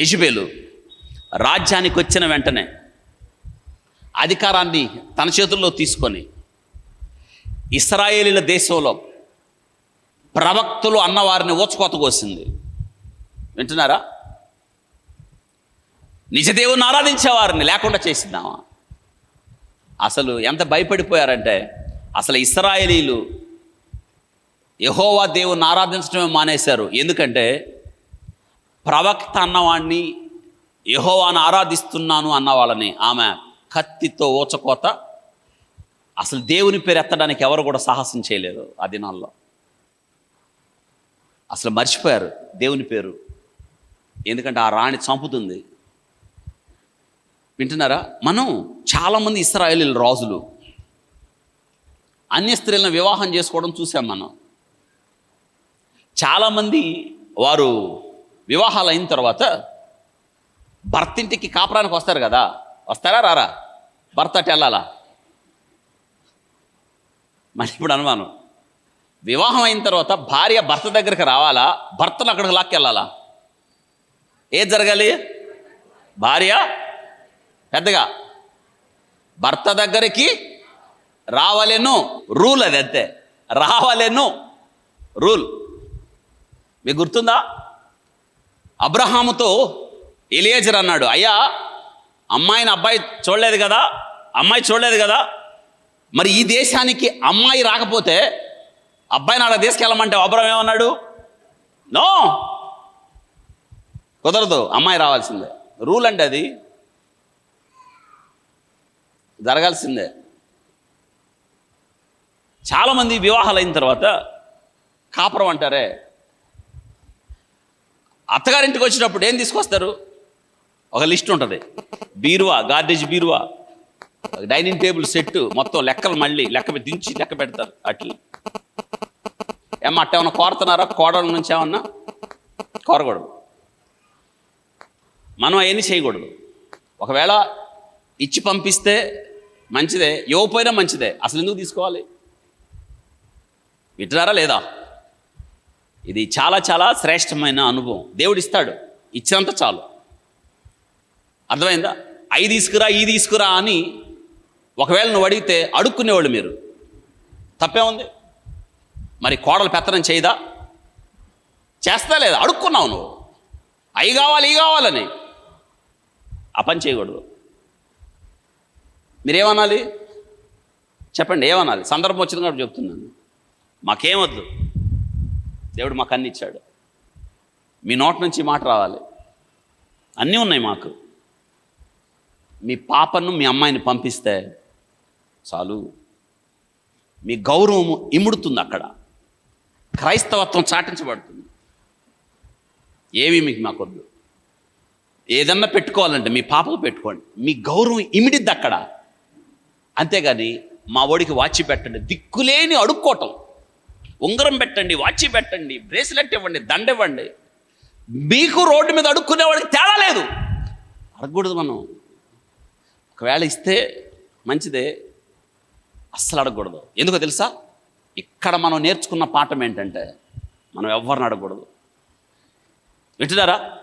Jezebel రాజ్యానికి వచ్చిన వెంటనే అధికారాన్ని తన చేతుల్లో తీసుకొని ఇస్రాయేలీల దేశంలో ప్రవక్తలు అన్నవారిని ఓచుకోత కోసింది. వింటున్నారా? నిజదేవుని ఆరాధించేవారిని లేకుండా చేసిందామా అసలు ఎంత భయపడిపోయారంటే అసలు ఇస్రాయేలీలు యహోవా దేవుని ఆరాధించడమే మానేశారు. ఎందుకంటే ప్రవక్త అన్నవాణ్ణి యహోవాను ఆరాధిస్తున్నాను అన్న వాళ్ళని ఆమె కత్తితో ఊచకోత అసలు దేవుని పేరు ఎత్తడానికి ఎవరు కూడా సాహసం చేయలేరు ఆ దినాల్లో. అసలు మర్చిపోయారు దేవుని పేరు. ఎందుకంటే ఆ రాణి చంపుతుంది. వింటున్నారా? మనం చాలామంది ఇస్రాయేలీల రాజులు అన్య స్త్రీలను వివాహం చేసుకోవడం చూసాం మనం. చాలామంది వారు వివాహాలు అయిన తర్వాత భర్త ఇంటికి కాపురానికి వస్తారు కదా. వస్తారా? రారా? భర్త అటు వెళ్ళాలా? మరి ఇప్పుడు అనుమానం. వివాహం అయిన తర్వాత భార్య భర్త దగ్గరికి రావాలా? భర్తను అక్కడికి లాక్కెళ్ళాలా? ఏది జరగాలి? భార్య? పెద్దగా? భర్త దగ్గరికి రావలెను. రూల్ అది అంతే. రావాలేను. రూల్. మీకు గుర్తుందా? అబ్రహాముతో ఎలియేజర్ అన్నాడు అయ్యా అమ్మాయిని అబ్బాయి చూడలేదు కదా? అమ్మాయి చూడలేదు కదా? మరి ఈ దేశానికి అమ్మాయి రాకపోతే అబ్బాయిని అలా తీసుకెళ్ళమంటే అబ్రహం ఏమన్నాడు? నో కుదరదు అమ్మాయి రావాల్సిందే. రూల్ అంటే అది. జరగాల్సిందే. చాలామంది వివాహాలు అయిన తర్వాత కాపురం అంటారే అత్తగారింటికి వచ్చినప్పుడు ఏం తీసుకొస్తారు? ఒక లిస్ట్ ఉంటుంది. బీరువా గార్డేజ్ బీరువా. డైనింగ్ టేబుల్ సెట్ మొత్తం లెక్కలు మళ్ళీ లెక్క దించి లెక్క పెడతారు అట్లా ఏమో అట్ట ఏమన్నా కోరుతున్నారా? కోడల నుంచి ఏమన్నా? కోరకూడదు. మనం అవన్నీ చేయకూడదు. ఒకవేళ ఇచ్చి పంపిస్తే మంచిదే ఇవ్వకపోయినా మంచిదే. అసలు ఎందుకు తీసుకోవాలి? వింటున్నారా లేదా? ఇది చాలా చాలా శ్రేష్టమైన అనుభవం. దేవుడు ఇస్తాడు ఇచ్చినంత చాలు. అర్థమైందా? అయి తీసుకురా ఈ తీసుకురా అని ఒకవేళ నువ్వు అడిగితే అడుక్కునేవాళ్ళు మీరు. తప్పే ఉంది? మరి కోడలు పెత్తనం చేయదా? చేస్తా లేదా? అడుక్కున్నావు నువ్వు. అవి కావాలి ఈ కావాలని. ఆ పని చేయకూడదు. మీరేమనాలి? చెప్పండి ఏమనాలి? సందర్భం వచ్చింది కాబట్టి చెప్తున్నాను. మాకేమొద్దు. దేవుడు మాకు అన్ని ఇచ్చాడు. మీ నోటి నుంచి మాట రావాలి. అన్నీ ఉన్నాయి మాకు. మీ పాపను మీ అమ్మాయిని పంపిస్తే చాలు. మీ గౌరవము ఇముడుతుంది అక్కడ. క్రైస్తవత్వం చాటించబడుతుంది. ఏవి మీకు మాకొద్దు ఏదన్నా పెట్టుకోవాలంటే మీ పాపకు పెట్టుకోండి. మీ గౌరవం ఇమిడిద్ది అక్కడ. అంతేగాని మా ఒడికి వాచి పెట్టండి దిక్కులేని అడుక్కోవటం ఉంగరం పెట్టండి వాచి పెట్టండి బ్రేస్లెట్ ఇవ్వండి దండ ఇవ్వండి. మీకు రోడ్డు మీద అడుక్కునేవాడికి తేడా లేదు. అడగకూడదు మనం. ఒకవేళ ఇస్తే మంచిదే అస్సలు అడగకూడదు. ఎందుకో తెలుసా? ఇక్కడ మనం నేర్చుకున్న పాఠం ఏంటంటే మనం ఎవరిని అడగకూడదు. వింటున్నారా?